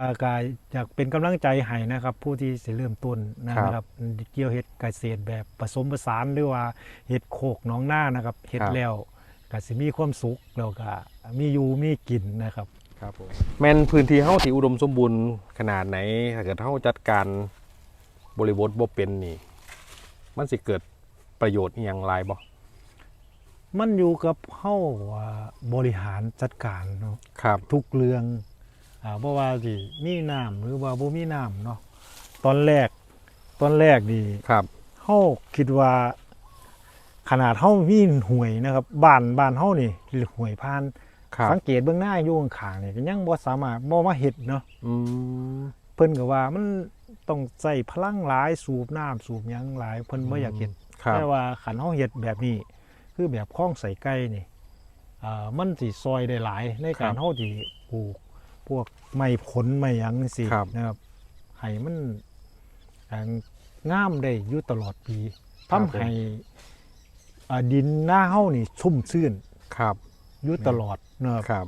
อ่าก็อยากเป็นกำลังใจให้นะครับ ผู้ที่สิเริ่มต้นนะครับเกี่ยวเฮ็ดเกษตรแบบผสมผสานหรือว่าเฮ็ดโคกหน้องหน้านะครับเฮ็ดครับแล้วก็สิมีความสุขแล้วก็มีอยู่มีกินนะครับครับผมแม่นพื้นที่เฮาที่อุดมสมบูรณ์ขนาดไหนถ้าเกิดเฮาจัดการบริบทบ่เป็นนี่ มันสิเกิดประโยชน์อหย่างไรบ่มันอยู่กับเฮาว่าบริหารจัดการเนาะครับทุกเรื่องอ่า เพราะว่าสิมีน้ำหรือว่าบ่มีน้ำเนาะตอนแรกตอนแรกนี่ครับเฮาคิดว่าขนาดเฮามีห่วยนะครับบ้านบ้านเฮานี่ห่วยพานครับสังเกตเบื้องหน้าอยู่ข้างๆนี่ก็ยังบ่สามารถบ่มาเฮ็ดเนาะอืมเพิ่นก็ว่ามันต้องใช้พลังหลายสูบน้ำสูบหยังหลายเพิ่นบ่อยากเฮ็ดครับแต่ว่าขันเฮาเฮ็ดแบบนี้ คือแบบคล้องใส่ไก่นี่อ่ามันสิซอยได้หลายในการเฮาที่ปลูก พวกไม้ผลไม้หยังสิครับ นะครับให้มันอ่างามได้อยู่ตลอดปีทำให้อ่าดินหน้าเฮานี่ชุ่มชื่นครับอยู่ตลอดนะครับครับ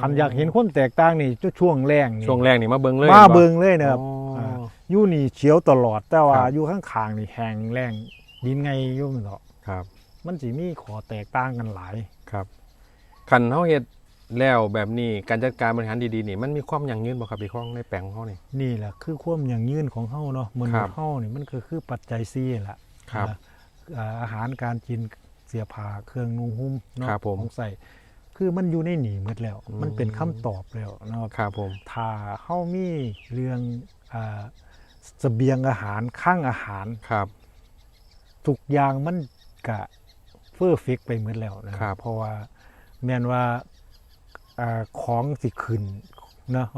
คันอยากเห็นความแตกต่างนี่จะช่วงแรงนี่ช่วงแรกนี่มาเบิ่งเลยมาเบิ่งเลยนะครับ อ๋ออ่าอยู่นี่เขียวตลอดแต่ว่าครับ อยู่ข้างๆนี่แห้งแรงดินไงอยู่มันเนาะครับมันสิมีขอแตกต่างกันหลาย ครับคันเฮาเฮ็ด แล้วแบบนี้การจัดการบริหารดีๆนี่มันมีความยั่งยืนบ่ครับพี่ข้องในแปลงของเฮานี่ นี่แหละคือความอย่างยืนของเฮาเนาะมนุครัษบย์เฮานี่มันก็คือปัจจัยสี่แหละครับอ่าอ่าอาหารการกินเสียผ้าเครื่องนุ่งห่มเนาะครับผมของใส่คือมันอยู่ในหนีหมดแล้ว อืม มันเป็นคำตอบแล้วเนาะครับผม ถ้าเฮามีเรื่องอ่าเสบียงอาหารข้างอาหาร ครับ ทุกอย่างมันกะเฟอร์เฟกไปหมดแล้วนะครับเพราะว่าแม่นว่า อ่าของสิขึ้นเนาะ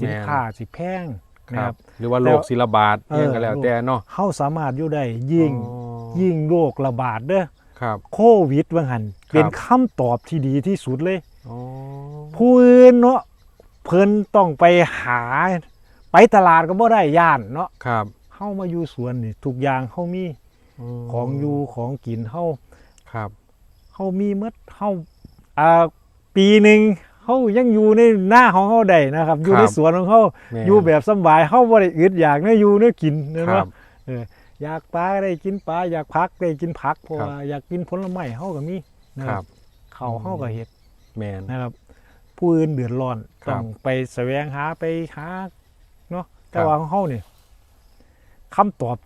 สินค้าสิแพงคนะรัครับบหรือว่าโรคศิลบาดเอออิหยังก็แล้วแต่เนาะเฮาสามารถอยู่ได้ยิ่งอ๋อยิ่งโรคระบาดเด้อครับโควิดว่าหันเป็นคำตอบที่ดีที่สุดเลยอ๋อผู้อื่นเนาะเพิ่นต้องไปหา ไปตลาดก็บ่ได้ย่านเนาะครับเฮามาอยู่สวนนี่ทุกอย่างเฮามีมของอยู่ของกินเฮาครับเฮามีหมดเฮาอ่าปีหนึ่ง เฮายังอยู่ในหน้าของเฮาได้นะครับ อยู่ในสวนของเฮาแม่นอยู่แบบสำบายเฮาบ่ได้อึดอยากเนื้ออยู่เนื้อกินครัเนาะบเอออยากปลาก็ได้กินปลาอยากพักได้กินผักเพราะครับว่าอยากกินผลไม้เฮาก็มีนะคครัรับบเขาวเฮาก็เฮ็ดแมนนะครับ ผู้อื่นเดือดร้อนครับต้องไปแสวงหาไปหาเนาะแต่ครับว่าของเฮานี่คำตอบ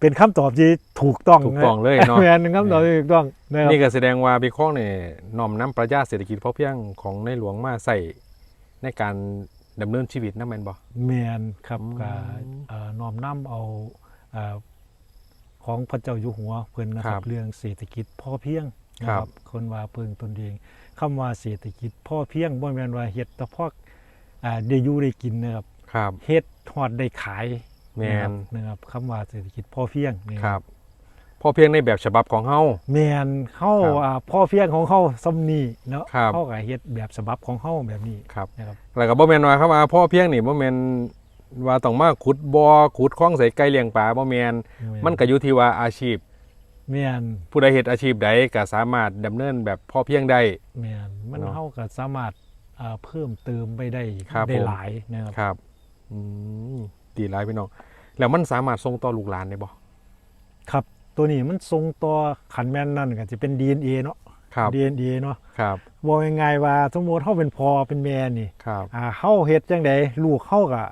เป็นคำตอบที่ถูกต้องถูกต้องเลยเนาะแม่นคำตอบที่ถูกต้องนะครับนี่ก็แสดงว่าพี่ข้องเนี่ยน้อมนำปรัชญาเศรษฐกิจพอเพียงของในหลวงมาใส่ในการดำเนินชีวิตนะแมนบ่แมนครับอืมก็เอ่อน้อมนำเอาเอ่อของพระเจ้าอยู่หัวเพิ่นนะคครัรับบเรื่องเศรษฐกิจพอเพียงนะคครัรับบคนว่าเพิ่งตนเองคำว่าเศรษฐกิจพอเพียงบ่แม่นว่าเฮ็ดแต่พออ่าได้อยู่ได้กินนะครับครับเฮ็ดฮอดได้ขาย แมนะครันบนะครับคำว่าเศรษฐกิจพอเพียงนี่ครับพอเพียงในแบบฉบับของเฮา แม่นเฮาครับอ่าพอเพียงของเฮาซ้ำนี้เนาะครับเฮาก็เฮ็ดแบบฉบับของเฮาแบบนี้ครับ นะครับ แล้วก็บ่แม่นว่าครับว่าพ่อเพียงนี่บ่แม่นว่าต้องมาขุดบ่อขุดคลองใส่ไก่เลี้ยงปลาบ่แม่นมันก็อยู่ที่ว่าอาชีพ แม่นผู้ใดเฮ็ดอาชีพใดก็สามารถดำเนินแบบพอเพียงได้ แม่นมันเนาะเฮาก็สามารถอ่าเพิ่มเติมไปได้ครับได้ผม หลายนะครับครับอืม ดีหลายพี่น้องแล้วมันสามารถส่งต่อลูกหลานได้บ่ครับ ตัวนี้มันทรงตัวขันแม่นนั่นก็จะเป็น DNA เนาะ ครับ DNA เนาะครับ บอกยังไงว่าสมมุติเฮาเป็นพ่อเป็นแม่นี่ครับ อ่าเฮาเฮ็ดจังไดลูกเฮาก็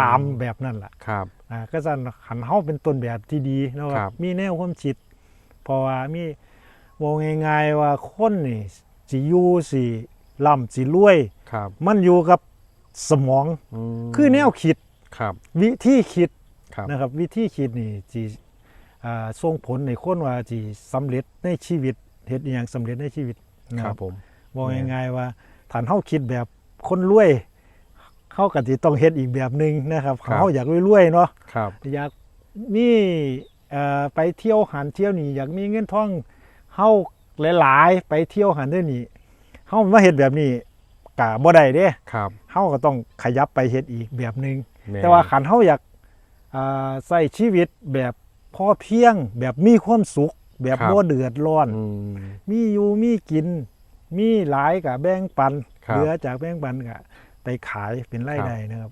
ตามแบบนั้นล่ะครับ อ่าก็ซั่นขันเฮาเป็นต้นแบบที่ดีเนาะคครัรับบมีแนวความคิดเพราะว่ามีบอกง่ายๆว่าคนนี่สิอยู่สิร่ำสิรวย ครับ มันอยู่กับสมองมคือแนวคิด ครับ วิธีคิดครับ นะครับ วิธีคิดนี่จีอ่าส่งผลในคนว่าจีสำเร็จในชีวิตเฮ็ดอหย่างสำเร็จในชีวิตนะคครัรับบผมบอกแม่นง่ายๆว่าฐานเฮาคิดแบบคนรวยเขาก็สิต้องเฮ็ดอีกแบบหนึงนะครับเขาอยากรวยๆเนาะ ครับ อยากมีเอ่อไปเที่ยวหันเที่ยวนี่อยากมีเงินทองเฮาหลาย ๆ ไปเที่ยวหันเด้อนี่เฮามาเฮ็ดแบบนี้ก็บ่ได้เด้ครับ เฮาก็ต้องขยับไปเฮ็ดอีกแบบหนึงม่น แต่ว่าขันเฮาอยากอ่าใส่ชีวิตแบบพอเพียง แบบมีความสุข แบบบ่เดือดร้อนอืมมีอยู่มีกิน มีหลายกับแบ่งปันครับเหลือจากแบ่งปันก็ไปขายเป็นรายได้นะครับ